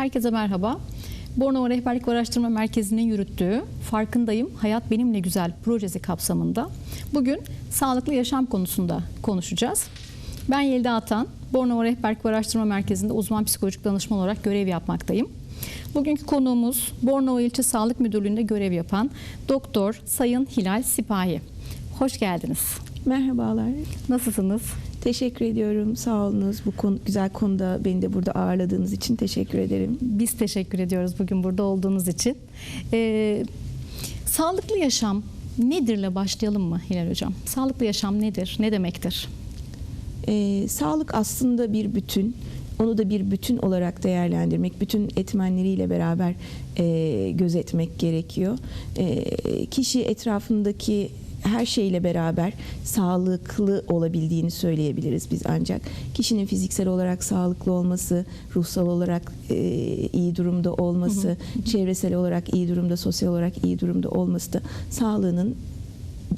Herkese merhaba. Bornova Rehberlik ve Araştırma Merkezi'nin yürüttüğü Farkındayım Hayat Benimle Güzel projesi kapsamında bugün sağlıklı yaşam konusunda konuşacağız. Ben Yelda Atan, Bornova Rehberlik ve Araştırma Merkezi'nde uzman psikolojik danışman olarak görev yapmaktayım. Bugünkü konuğumuz Bornova İlçe Sağlık Müdürlüğü'nde görev yapan Doktor Sayın Hilal Sipahi. Hoş geldiniz. Merhabalar. Nasılsınız? Teşekkür ediyorum. Sağ olunuz. Bu konu, güzel konuda beni de burada ağırladığınız için teşekkür ederim. Biz teşekkür ediyoruz bugün burada olduğunuz için. Ee, sağlıklı yaşam nedirle başlayalım mı Hilal Hocam? Sağlıklı yaşam nedir? Ne demektir? Ee, sağlık aslında bir bütün. Onu da bir bütün olarak değerlendirmek, bütün etmenleriyle beraber e, gözetmek gerekiyor. E, kişi etrafındaki her şeyle beraber sağlıklı olabildiğini söyleyebiliriz biz ancak. Kişinin fiziksel olarak sağlıklı olması, ruhsal olarak e, iyi durumda olması, çevresel olarak iyi durumda, sosyal olarak iyi durumda olması da sağlığının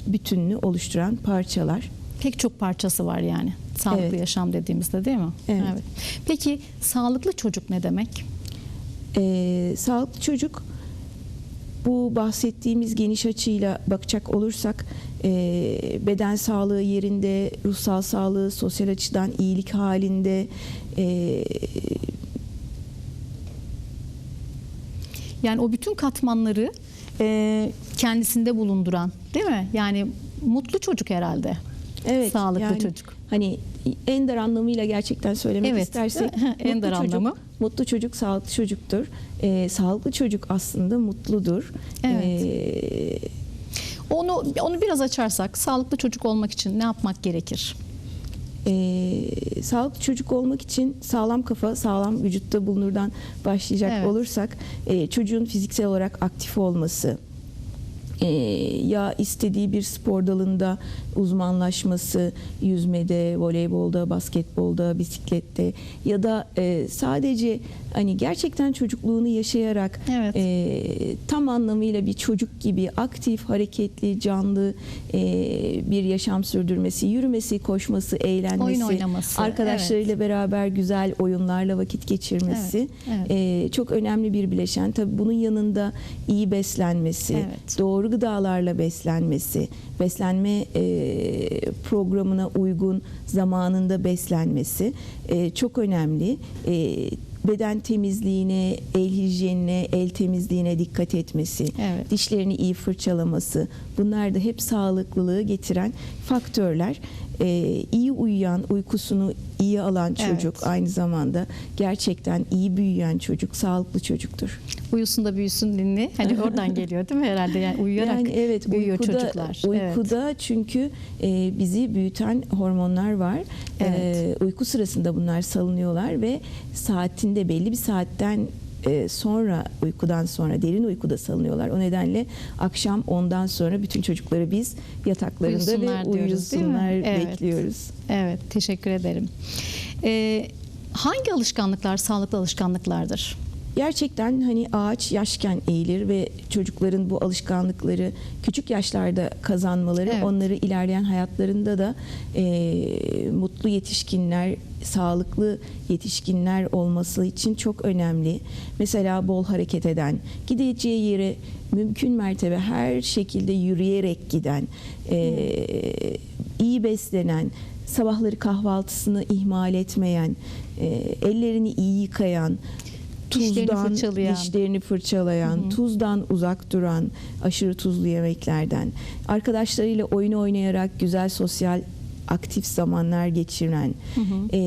bütününü oluşturan parçalar. Pek çok parçası var yani. Sağlıklı Evet. yaşam dediğimizde değil mi? Evet. Peki sağlıklı çocuk ne demek? Ee, sağlıklı çocuk bu bahsettiğimiz geniş açıyla bakacak olursak e, beden sağlığı yerinde, ruhsal sağlığı sosyal açıdan iyilik halinde, e, Yani o bütün katmanları e, kendisinde bulunduran değil mi? Yani mutlu çocuk herhalde. evet Sağlıklı yani çocuk. Hani en dar anlamıyla gerçekten söylemek Evet, istersek en dar çocuk, anlamı. Mutlu çocuk sağlıklı çocuktur. Ee, sağlıklı çocuk aslında mutludur. Evet. Ee, Onu onu biraz açarsak sağlıklı çocuk olmak için ne yapmak gerekir? Ee, sağlıklı çocuk olmak için sağlam kafa, sağlam vücutta bulunurdan başlayacak Evet. olursak e, çocuğun fiziksel olarak aktif olması, e, ya istediği bir spor dalında uzmanlaşması, yüzmede, voleybolda, basketbolda, bisiklette ya da e, sadece hani gerçekten çocukluğunu yaşayarak Evet. e, tam anlamıyla bir çocuk gibi aktif, hareketli, canlı e, bir yaşam sürdürmesi, yürümesi, koşması, eğlenmesi, Oyun oynaması, arkadaşlarıyla beraber güzel oyunlarla vakit geçirmesi Evet, evet. e, çok önemli bir bileşen. Tabii bunun yanında iyi beslenmesi, Evet. doğru gıdalarla beslenmesi, beslenme e, programına uygun zamanında beslenmesi e, çok önemli. E, beden temizliğine, el hijyenine, el temizliğine dikkat etmesi, Evet. dişlerini iyi fırçalaması bunlar da hep sağlıklılığı getiren faktörler. E, iyi uyuyan, uykusunu iyi alan Evet. çocuk aynı zamanda gerçekten iyi büyüyen çocuk sağlıklı çocuktur. Uyusun da büyüsün ninni. Hani oradan geliyor değil mi herhalde? Yani uyuyarak Yani evet büyüyor uykuda, çocuklar. Evet. Uykuda çünkü e, bizi büyüten hormonlar var. Evet. E, uyku sırasında bunlar salınıyorlar ve saatinde belli bir saatten e, sonra uykudan sonra derin uykuda salınıyorlar. O nedenle akşam ondan sonra bütün çocukları biz yataklarında Uyusunlar ve diyoruz, uyusunlar Evet. bekliyoruz. Evet, teşekkür ederim. Ee, hangi alışkanlıklar sağlıklı alışkanlıklardır? Gerçekten hani ağaç yaşken eğilir ve çocukların bu alışkanlıkları küçük yaşlarda kazanmaları Evet. onları ilerleyen hayatlarında da e, mutlu yetişkinler, sağlıklı yetişkinler olması için çok önemli. Mesela bol hareket eden, gideceği yere mümkün mertebe her şekilde yürüyerek giden, e, iyi beslenen, sabahları kahvaltısını ihmal etmeyen, e, ellerini iyi yıkayan, Dişlerini tuzdan fırçalayan. dişlerini fırçalayan, tuzdan uzak duran, aşırı tuzlu yemeklerden, arkadaşlarıyla oyun oynayarak güzel sosyal aktif zamanlar geçiren, e,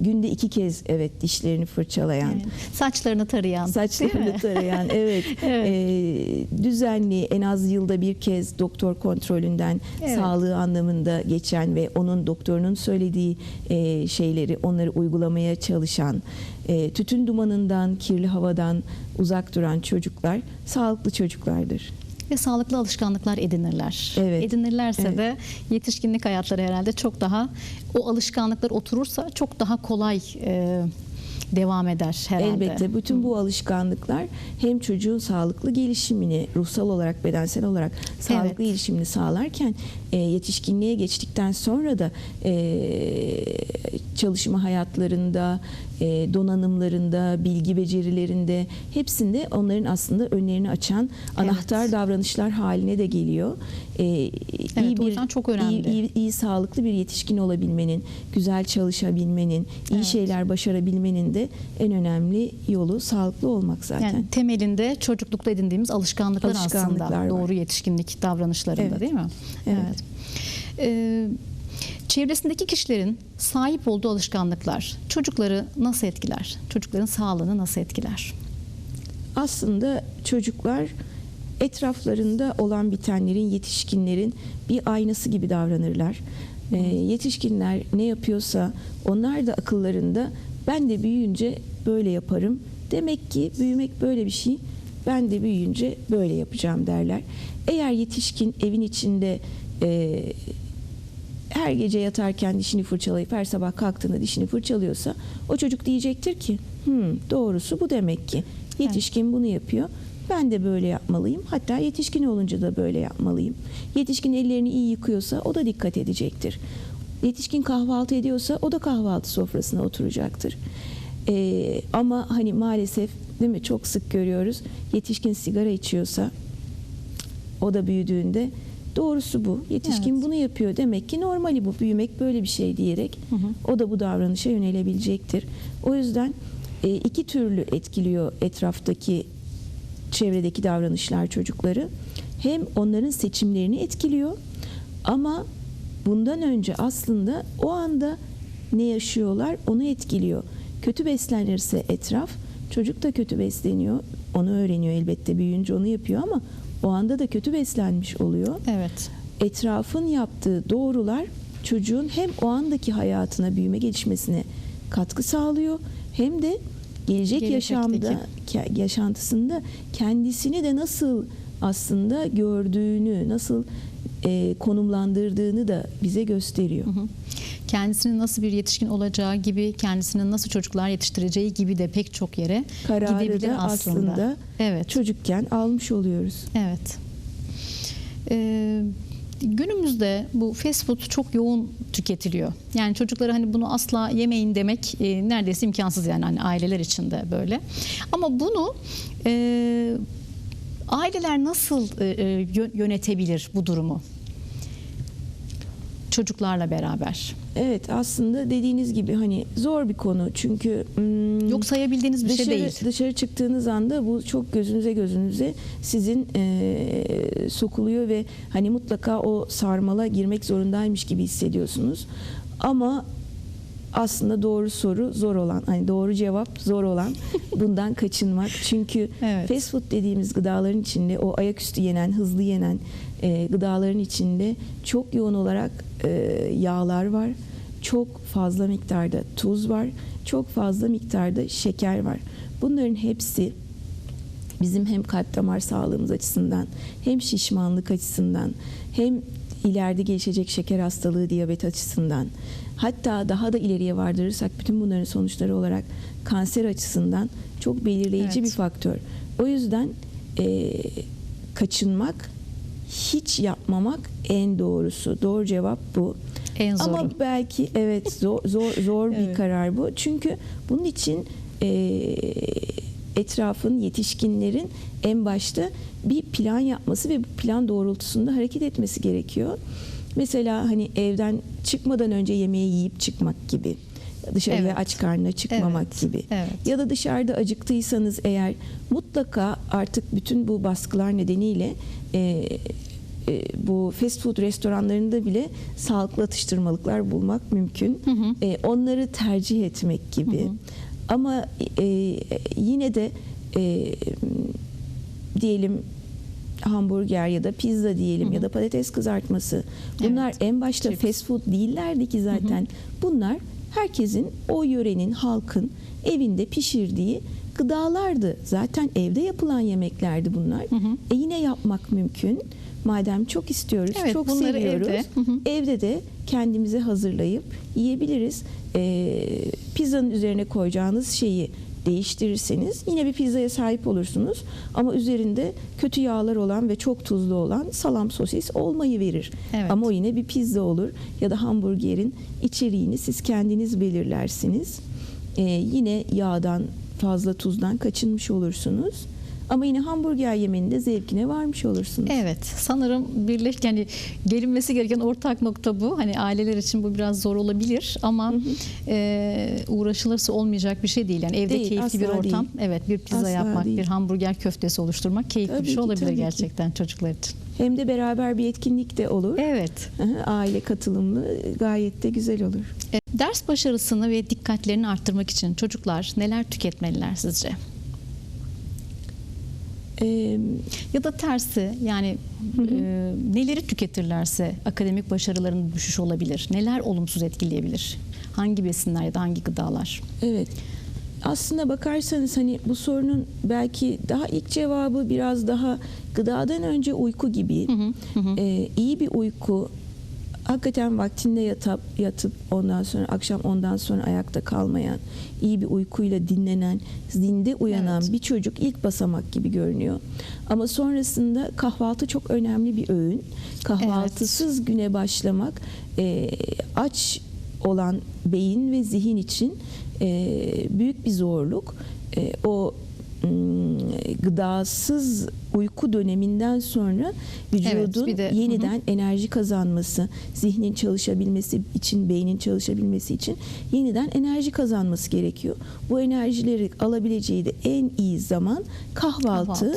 günde iki kez evet dişlerini fırçalayan, Evet. Saçlarını tarayan. saçlarını tarayan, evet, Evet. e, düzenli en az yılda bir kez doktor kontrolünden Evet. sağlığı anlamında geçen ve onun doktorunun söylediği e, şeyleri onları uygulamaya çalışan, e, tütün dumanından, kirli havadan uzak duran çocuklar sağlıklı çocuklardır. Ve sağlıklı alışkanlıklar edinirler. Evet. Edinirlerse Evet. de yetişkinlik hayatları herhalde çok daha o alışkanlıklar oturursa çok daha kolay e, devam eder herhalde. Elbette bütün bu alışkanlıklar hem çocuğun sağlıklı gelişimini ruhsal olarak bedensel olarak sağlıklı Evet. gelişimini sağlarken e, yetişkinliğe geçtikten sonra da e, çalışma hayatlarında donanımlarında, bilgi becerilerinde hepsinde onların aslında önlerini açan anahtar davranışlar haline de geliyor. E, Evet, o yüzden çok önemli. iyi- iyi, iyi sağlıklı bir yetişkin olabilmenin, güzel çalışabilmenin, iyi Evet. şeyler başarabilmenin de en önemli yolu sağlıklı olmak zaten. Yani temelinde çocuklukta edindiğimiz alışkanlıklar, Alışkanlıklar aslında var. doğru yetişkinlik davranışlarında Evet. değil mi? Evet. Ee, çevresindeki kişilerin sahip olduğu alışkanlıklar çocukları nasıl etkiler? Çocukların sağlığını nasıl etkiler? aslında çocuklar etraflarında olan bitenlerin, yetişkinlerin bir aynası gibi davranırlar. Ee, yetişkinler ne yapıyorsa onlar da akıllarında ben de büyüyünce böyle yaparım. Demek ki büyümek böyle bir şey. Ben de büyüyünce böyle yapacağım derler. Eğer yetişkin evin içinde e, her gece yatarken dişini fırçalayıp her sabah kalktığında dişini fırçalıyorsa o çocuk diyecektir ki "Hmm, doğrusu bu demek ki yetişkin bunu yapıyor. Ben de böyle yapmalıyım. Hatta yetişkin olunca da böyle yapmalıyım. Yetişkin ellerini iyi yıkıyorsa o da dikkat edecektir. Yetişkin kahvaltı ediyorsa o da kahvaltı sofrasına oturacaktır. Ee, ama hani maalesef değil mi çok sık görüyoruz. Yetişkin sigara içiyorsa o da büyüdüğünde doğrusu bu. Yetişkin Evet. bunu yapıyor. Demek ki normali bu. Büyümek böyle bir şey diyerek Hı hı. o da bu davranışa yönelebilecektir. O yüzden e, iki türlü etkiliyor etraftaki çevredeki davranışlar çocukları. Hem onların seçimlerini etkiliyor ama bundan önce aslında o anda ne yaşıyorlar onu etkiliyor. Kötü beslenirse etraf çocuk da kötü besleniyor. Onu öğreniyor elbette büyüyünce onu yapıyor ama o anda da kötü beslenmiş oluyor Evet. etrafın yaptığı doğrular çocuğun hem o andaki hayatına büyüme gelişmesine katkı sağlıyor hem de gelecek yaşamda yaşantısında kendisini de nasıl aslında gördüğünü, nasıl e, konumlandırdığını da bize gösteriyor. Hı hı. Kendisinin nasıl bir yetişkin olacağı gibi, kendisinin nasıl çocuklar yetiştireceği gibi de pek çok yere Kararı gidebilir da aslında. aslında Evet. çocukken almış oluyoruz. Evet. Ee, günümüzde bu fast food çok yoğun tüketiliyor. Yani çocuklara hani bunu asla yemeyin demek e, neredeyse imkansız yani hani aileler için de böyle. Ama bunu e, aileler nasıl e, e, yö- yönetebilir bu durumu? Çocuklarla beraber. Evet aslında dediğiniz gibi hani zor bir konu çünkü Yok sayabildiğiniz bir dışarı, şey değil. Dışarı çıktığınız anda bu çok gözünüze gözünüze sizin e, sokuluyor ve hani mutlaka o sarmala girmek zorundaymış gibi hissediyorsunuz. Ama aslında doğru soru zor olan, hani doğru cevap zor olan bundan kaçınmak. Çünkü Evet. fast food dediğimiz gıdaların içinde o ayaküstü yenen, hızlı yenen e, gıdaların içinde çok yoğun olarak e, yağlar var. Çok fazla miktarda tuz var. Çok fazla miktarda şeker var. Bunların hepsi bizim hem kalp damar sağlığımız açısından hem şişmanlık açısından hem ileride gelişecek şeker hastalığı, diyabet açısından hatta daha da ileriye vardırırsak bütün bunların sonuçları olarak kanser açısından çok belirleyici Evet. bir faktör. O yüzden e, kaçınmak, hiç yapmamak en doğrusu. Doğru cevap bu. En zoru. Ama belki evet zor zor, zor bir Evet. karar bu. Çünkü bunun için e, etrafın, yetişkinlerin en başta bir plan yapması ve bu plan doğrultusunda hareket etmesi gerekiyor. Mesela hani evden çıkmadan önce yemeği yiyip çıkmak gibi. Dışarıya Evet. aç karnına çıkmamak Evet, gibi. evet. Ya da dışarıda acıktıysanız eğer mutlaka artık bütün bu baskılar nedeniyle e, e, bu fast food restoranlarında bile sağlıklı atıştırmalıklar bulmak mümkün. Hı hı. E, onları tercih etmek gibi. Hı hı. Ama e, yine de e, diyelim hamburger ya da pizza diyelim Hı hı. ya da patates kızartması. Bunlar Evet. en başta Chips. fast food değillerdi ki zaten. Bunlar herkesin o yörenin, halkın evinde pişirdiği gıdalardı. Zaten evde yapılan yemeklerdi bunlar. Hı hı. E yine yapmak mümkün. Madem çok istiyoruz, Evet, çok seviyoruz. evde, hı hı. Evde de kendimize hazırlayıp yiyebiliriz. Ee, pizzanın üzerine koyacağınız şeyi değiştirirseniz yine bir pizzaya sahip olursunuz. Ama üzerinde kötü yağlar olan ve çok tuzlu olan salam sosis olmayı verir. Evet. Ama o yine bir pizza olur ya da hamburgerin içeriğini siz kendiniz belirlersiniz. e, yine yağdan fazla tuzdan kaçınmış olursunuz. Ama yine hamburger yemenin de zevkine varmış olursunuz. Evet, sanırım birleş yani gelinmesi gereken ortak nokta bu. Hani aileler için bu biraz zor olabilir ama e, uğraşılırsa olmayacak bir şey değil. Yani evde Değil, keyifli bir ortam. değil. Evet, bir pizza Asla yapmak, değil. bir hamburger köftesi oluşturmak keyifli Tabii bir şey ki, olabilir tabii ki. gerçekten çocuklar için. Hem de beraber bir etkinlik de olur. Evet. Aile katılımlı gayet de güzel olur. E, Ders başarısını ve dikkatlerini arttırmak için çocuklar neler tüketmeliler sizce? Ya da tersi yani e, neleri tüketirlerse akademik başarılarının düşüş olabilir. Neler olumsuz etkileyebilir? Hangi besinler ya da hangi gıdalar? Evet. Aslına bakarsanız hani bu sorunun belki daha ilk cevabı biraz daha gıdadan önce uyku gibi. Ee, iyi bir uyku hakikaten vaktinde yatıp yatıp ondan sonra akşam ondan sonra ayakta kalmayan, iyi bir uykuyla dinlenen, zinde uyanan Evet. bir çocuk ilk basamak gibi görünüyor. Ama sonrasında kahvaltı çok önemli bir öğün. Kahvaltısız güne başlamak e, aç olan beyin ve zihin için e, büyük bir zorluk. E, o gıdasız uyku döneminden sonra vücudun bir de- yeniden enerji kazanması, zihnin çalışabilmesi için, beynin çalışabilmesi için yeniden enerji kazanması gerekiyor. Bu enerjileri alabileceği de en iyi zaman kahvaltı. Kahvaltı.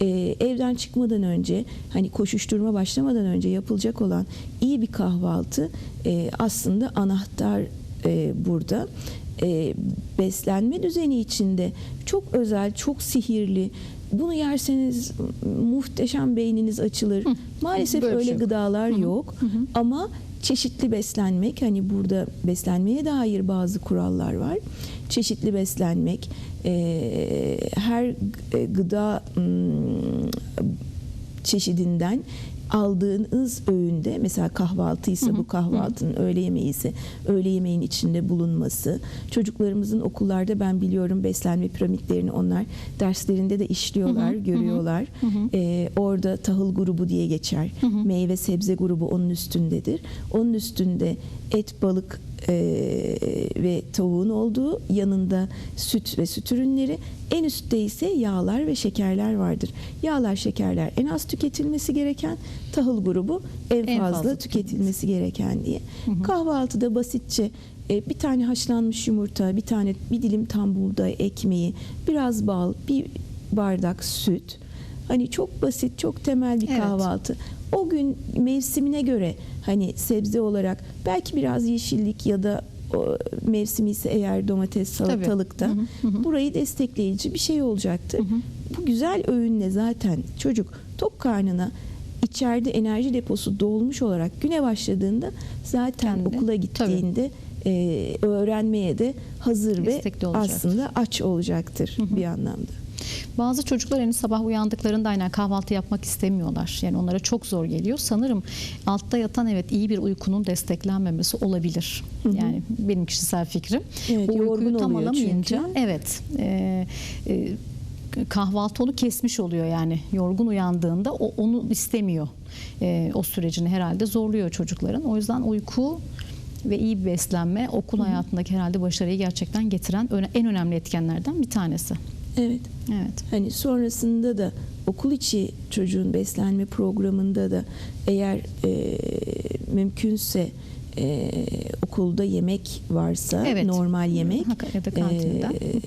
Ee, evden çıkmadan önce hani koşuşturma başlamadan önce yapılacak olan iyi bir kahvaltı e, aslında anahtar e, burada. E, beslenme düzeni içinde çok özel, çok sihirli. Bunu yerseniz muhteşem beyniniz açılır. Maalesef Böyle öyle şey yok. gıdalar yok. Ama çeşitli beslenmek hani burada beslenmeye dair bazı kurallar var. Çeşitli beslenmek, e, her g- gıda mm, çeşidinden aldığınız öğünde mesela kahvaltıysa bu kahvaltının öğle yemeği ise öğle yemeğin içinde bulunması. Çocuklarımızın okullarda ben biliyorum beslenme piramitlerini onlar derslerinde de işliyorlar görüyorlar. Ee, orada tahıl grubu diye geçer. Meyve sebze grubu onun üstündedir. Onun üstünde et balık e, ve tavuğun olduğu yanında süt ve süt ürünleri en üstte ise yağlar ve şekerler vardır. Yağlar şekerler en az tüketilmesi gereken tahıl grubu en, En fazla, fazla tüketilmesi gereken diye. Kahvaltıda basitçe e, bir tane haşlanmış yumurta, bir tane bir dilim tam buğday ekmeği, biraz bal, bir bardak süt. Hani çok basit, çok temel bir Evet. O gün mevsimine göre hani sebze olarak belki biraz yeşillik ya da o, mevsimi ise eğer domates salatalıkta burayı destekleyici bir şey olacaktır. Bu güzel öğünle zaten çocuk tok karnına içeride enerji deposu dolmuş olarak güne başladığında zaten Kendi, okula gittiğinde e, öğrenmeye de hazır ve İstekli olacaktır. aslında aç olacaktır bir anlamda. Bazı çocuklar hani sabah uyandıklarında aynen kahvaltı yapmak istemiyorlar. Yani onlara çok zor geliyor. Sanırım altta yatan evet iyi bir uykunun desteklenmemesi olabilir. Yani benim kişisel fikrim. Evet, Bu uykuyu yorgun tam alamayınca çünkü. evet e, e, kahvaltı onu kesmiş oluyor yani. Yorgun uyandığında o onu istemiyor. E, o sürecini herhalde zorluyor çocukların. O yüzden uyku ve iyi bir beslenme okul hayatındaki herhalde başarıyı gerçekten getiren en önemli etkenlerden bir tanesi. Evet. Evet. Hani sonrasında da okul içi çocuğun beslenme programında da eğer e, mümkünse e, okulda yemek varsa Evet. normal yemek ya da e,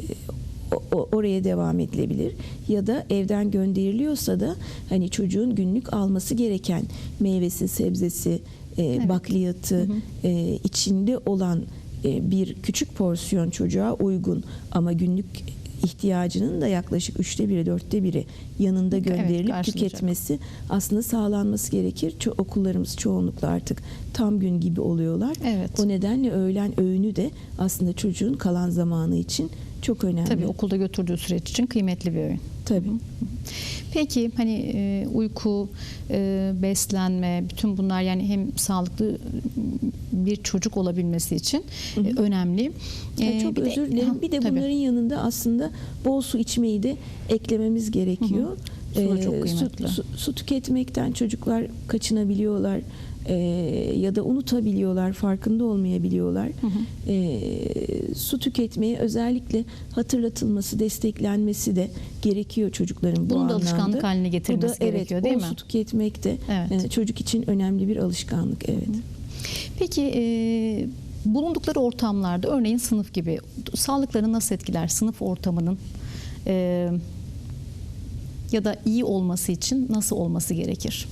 oraya devam edilebilir ya da evden gönderiliyorsa da hani çocuğun günlük alması gereken meyvesi sebzesi e, Evet. bakliyatı e, içinde olan bir küçük porsiyon çocuğa uygun ama günlük ihtiyacının da yaklaşık üçte biri dörtte biri yanında gönderilip karşılayacak. tüketmesi aslında sağlanması gerekir. Ço- okullarımız çoğunlukla artık tam gün gibi oluyorlar. Evet. O nedenle öğlen öğünü de aslında çocuğun kalan zamanı için çok önemli. Tabii okulda götürdüğü süreç için kıymetli bir öğün. Tabii. Peki hani e, uyku, e, beslenme, bütün bunlar yani hem sağlıklı bir çocuk olabilmesi için e, önemli. Ya E, çok bir özür dilerim. Bir de tabii. bunların yanında aslında bol su içmeyi de eklememiz gerekiyor. Su da çok su, kıymetli. su- su tüketmekten çocuklar kaçınabiliyorlar ee, ya da unutabiliyorlar, farkında olmayabiliyorlar. Hı hı. Ee, su tüketmeyi özellikle hatırlatılması, desteklenmesi de gerekiyor çocukların bu Bunun da anlamda. alışkanlık haline Bu getirilmesi da, evet, gerekiyor değil mi? su tüketmek de Evet. e, çocuk için önemli bir alışkanlık. Evet. Peki e, bulundukları ortamlarda örneğin sınıf gibi sağlıklarını nasıl etkiler? Sınıf ortamının e, ya da iyi olması için nasıl olması gerekir?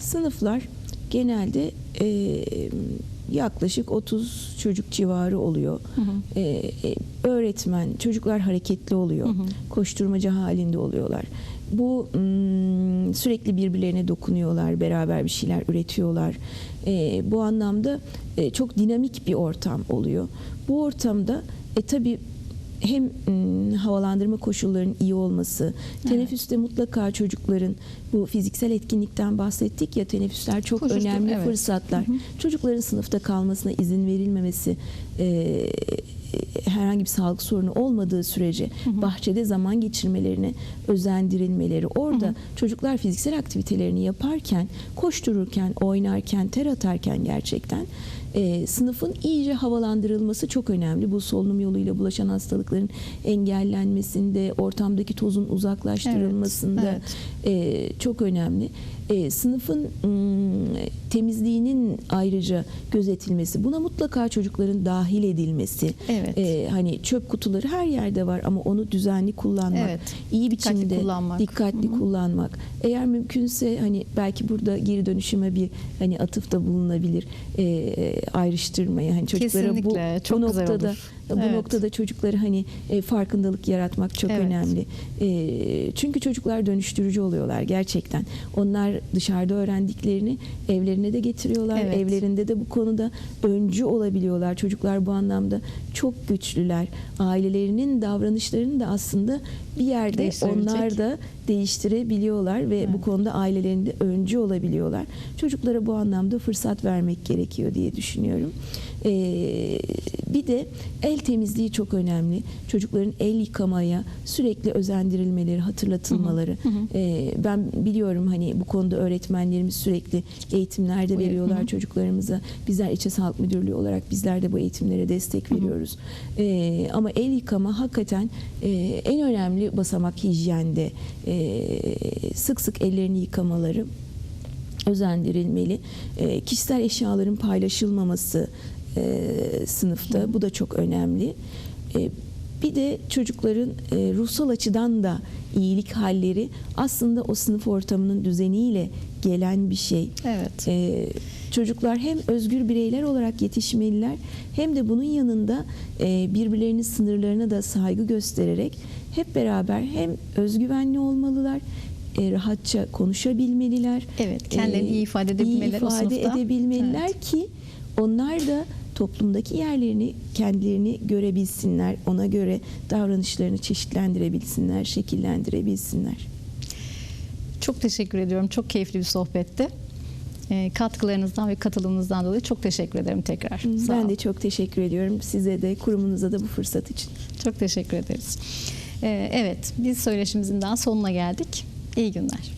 Sınıflar genelde e, yaklaşık 30 çocuk civarı oluyor. Hı hı. E, e, öğretmen, çocuklar hareketli oluyor. Hı hı. Koşturmaca halinde oluyorlar. Bu sürekli birbirlerine dokunuyorlar, beraber bir şeyler üretiyorlar. E, bu anlamda e, çok dinamik bir ortam oluyor. Bu ortamda e, tabii hem havalandırma koşullarının iyi olması, teneffüste mutlaka çocukların bu fiziksel etkinlikten bahsettik ya teneffüsler çok Koşuştur- önemli evet. fırsatlar. Çocukların sınıfta kalmasına izin verilmemesi e, herhangi bir sağlık sorunu olmadığı sürece bahçede zaman geçirmelerine özendirilmeleri orada çocuklar fiziksel aktivitelerini yaparken koştururken oynarken ter atarken gerçekten e, sınıfın iyice havalandırılması çok önemli. Bu solunum yoluyla bulaşan hastalıkların engellenmesinde, ortamdaki tozun uzaklaştırılmasında Evet, e, çok önemli. E, sınıfın mm, temizliğinin ayrıca gözetilmesi, buna mutlaka çocukların dahil edilmesi. Evet. E, hani çöp kutuları her yerde var ama onu düzenli kullanmak, Evet. iyi Dikkatli biçimde kullanmak. dikkatli kullanmak. Eğer mümkünse hani belki burada geri dönüşüme bir hani atıfta bulunabilir e, ayrıştırmaya hani çocuklara bu, Kesinlikle, çok bu noktada olur. Bu Evet. noktada çocukları hani e, farkındalık yaratmak çok Evet. önemli. E, çünkü çocuklar dönüştürücü oluyorlar gerçekten. Onlar dışarıda öğrendiklerini evlerine de getiriyorlar. Evet. Evlerinde de bu konuda öncü olabiliyorlar. Çocuklar bu anlamda çok güçlüler. Ailelerinin davranışlarını da aslında bir yerde onlar da değiştirebiliyorlar ve bu konuda ailelerinde öncü olabiliyorlar. Çocuklara bu anlamda fırsat vermek gerekiyor diye düşünüyorum. Ee, bir de el temizliği çok önemli. Çocukların el yıkamaya sürekli özendirilmeleri, hatırlatılmaları. Ee, ben biliyorum hani bu konuda öğretmenlerimiz sürekli eğitimlerde veriyorlar çocuklarımıza. Bizler İlçe Sağlık Müdürlüğü olarak bizler de bu eğitimlere destek veriyoruz. Ee, ama el yıkama hakikaten e, en önemli basamak hijyende. Ee, sık sık ellerini yıkamaları özendirilmeli. E, kişisel eşyaların paylaşılmaması e, sınıfta bu da çok önemli. E, bir de çocukların e, ruhsal açıdan da iyilik halleri aslında o sınıf ortamının düzeniyle gelen bir şey. Evet. E, çocuklar hem özgür bireyler olarak yetişmeliler hem de bunun yanında e, birbirlerinin sınırlarına da saygı göstererek hep beraber hem özgüvenli olmalılar, e, rahatça konuşabilmeliler. Evet, kendilerini e, iyi ifade edebilmeleri iyi ifade edebilmeliler Evet. ki onlar da toplumdaki yerlerini kendilerini görebilsinler. Ona göre davranışlarını çeşitlendirebilsinler, şekillendirebilsinler. Çok teşekkür ediyorum. Çok keyifli bir sohbetti. E, katkılarınızdan ve katılımınızdan dolayı çok teşekkür ederim tekrar. Sağ ben olun. de çok teşekkür ediyorum size de kurumunuza da bu fırsat için. Çok teşekkür ederiz. E, evet, biz söyleşimizin daha sonuna geldik. İyi günler.